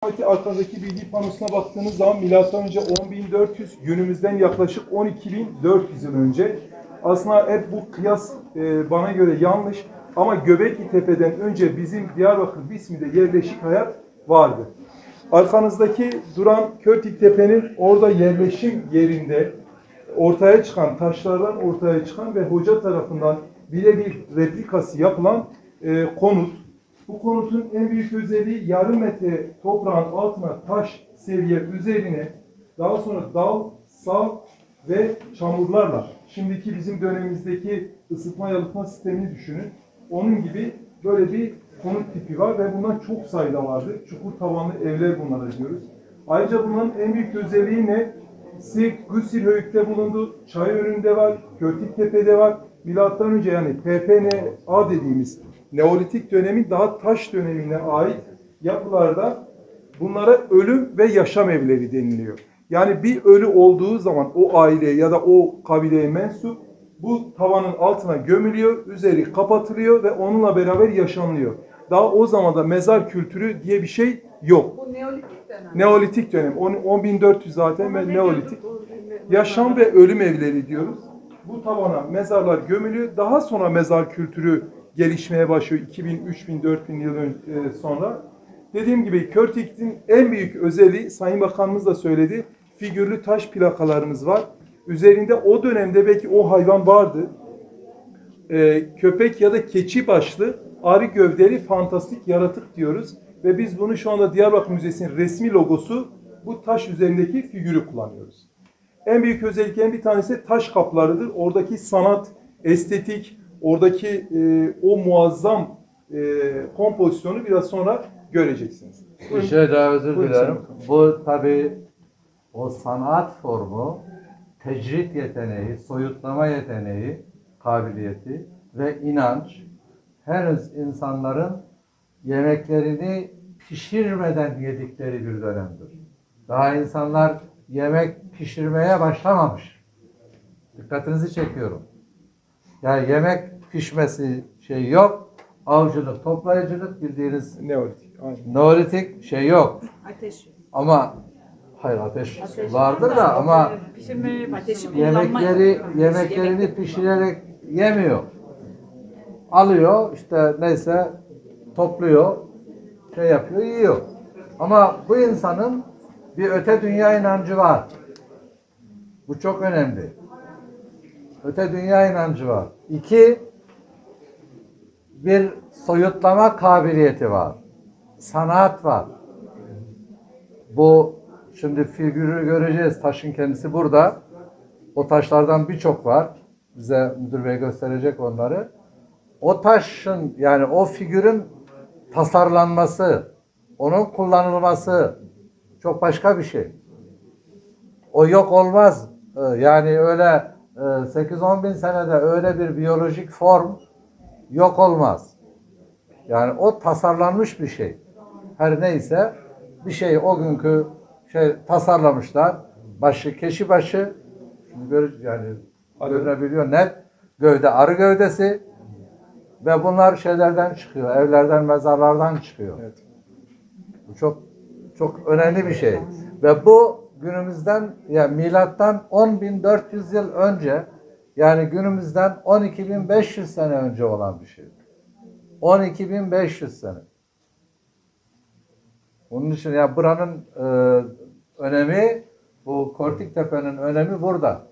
Ki arkadaki bilgi panosuna baktığınız zaman milattan önce 10.400 günümüzden yaklaşık 12.400 yıl önce aslında hep bu kıyas e, bana göre yanlış ama Göbekli Tepe'den önce bizim Diyarbakır Bismi'de yerleşik hayat vardı. Arkanızdaki duran Körtik Tepe'nin orada yerleşim yerinde ortaya çıkan taşlardan ortaya çıkan ve hoca tarafından birebir replikası yapılan e, konut. Bu konutun en büyük özelliği yarım metre toprağın altına taş seviye üzerine daha sonra dal, sal ve çamurlarla şimdiki bizim dönemimizdeki ısıtma yalıtma sistemini düşünün. Onun gibi böyle bir konut tipi var ve bundan çok sayıda vardı. Çukur tavanlı evler bunlara diyoruz. Ayrıca bunların en büyük özelliği ne? Sirk, Gülsilhöyük'te bulundu, Çayönü'nde var, Körtiktepe'de var. Milattan önce yani PPNA dediğimiz Neolitik dönemin daha taş dönemine ait yapılarda bunlara ölüm ve yaşam evleri deniliyor. Yani bir ölü olduğu zaman o aileye ya da o kabileye mensup bu tavanın altına gömülüyor, üzeri kapatılıyor ve onunla beraber yaşanılıyor. Daha o zamanda mezar kültürü diye bir şey yok. Bu Neolitik dönem. Neolitik dönem. 10 10.400 zaten ve ne Neolitik. Yaşam ve ölüm evleri diyoruz. Bu tavana mezarlar gömülüyor. Daha sonra mezar kültürü gelişmeye başlıyor 2000, 3000, 4000 yıl e, sonra. Dediğim gibi Körtik'in en büyük özelliği Sayın Bakanımız da söyledi. Figürlü taş plakalarımız var. Üzerinde o dönemde belki o hayvan vardı. Ee, köpek ya da keçi başlı arı gövdeli fantastik yaratık diyoruz. Ve biz bunu şu anda Diyarbakır Müzesi'nin resmi logosu bu taş üzerindeki figürü kullanıyoruz. En büyük özelliklerin bir tanesi taş kaplarıdır. Oradaki sanat, estetik, oradaki e, o muazzam e, kompozisyonu biraz sonra göreceksiniz. Bir şey daha özür Buyurun dilerim. Bu tabi o sanat formu, tecrit yeteneği, soyutlama yeteneği, kabiliyeti ve inanç henüz insanların yemeklerini pişirmeden yedikleri bir dönemdir. Daha insanlar yemek pişirmeye başlamamış. Dikkatinizi çekiyorum. Yani yemek pişmesi şey yok. Avcılık, toplayıcılık bildiğiniz Neolitik. Aynen. Neolitik şey yok. Ateş. Ama hayır ateş, Ateş vardır var da ama pişirme ateşi kullanma yemekleri yemeklerini pişirerek yemiyor. Alıyor işte neyse topluyor, şey yapıyor, yiyor. Ama bu insanın bir öte dünya inancı var. Bu çok önemli. Öte dünya inancı var. İki, bir soyutlama kabiliyeti var. Sanat var. Bu şimdi figürü göreceğiz. Taşın kendisi burada. O taşlardan birçok var. Bize müdür bey gösterecek onları. O taşın yani o figürün tasarlanması, onun kullanılması çok başka bir şey. O yok olmaz. Ee, Yani öyle 8-10 bin senede öyle bir biyolojik form yok olmaz. Yani o tasarlanmış bir şey. Her neyse bir şey o günkü şey tasarlamışlar. Başı keşi başı şimdi böyle yani görünebiliyor net gövde arı gövdesi ve bunlar şeylerden çıkıyor. Evlerden, mezarlardan çıkıyor. Evet. Bu çok çok önemli bir şey. Ve bu günümüzden yani milattan 10.400 yıl önce yani günümüzden 12.500 sene önce olan bir şey. 12.500 sene. Onun için ya buranın e, önemi bu Kortik Tepe'nin önemi burada.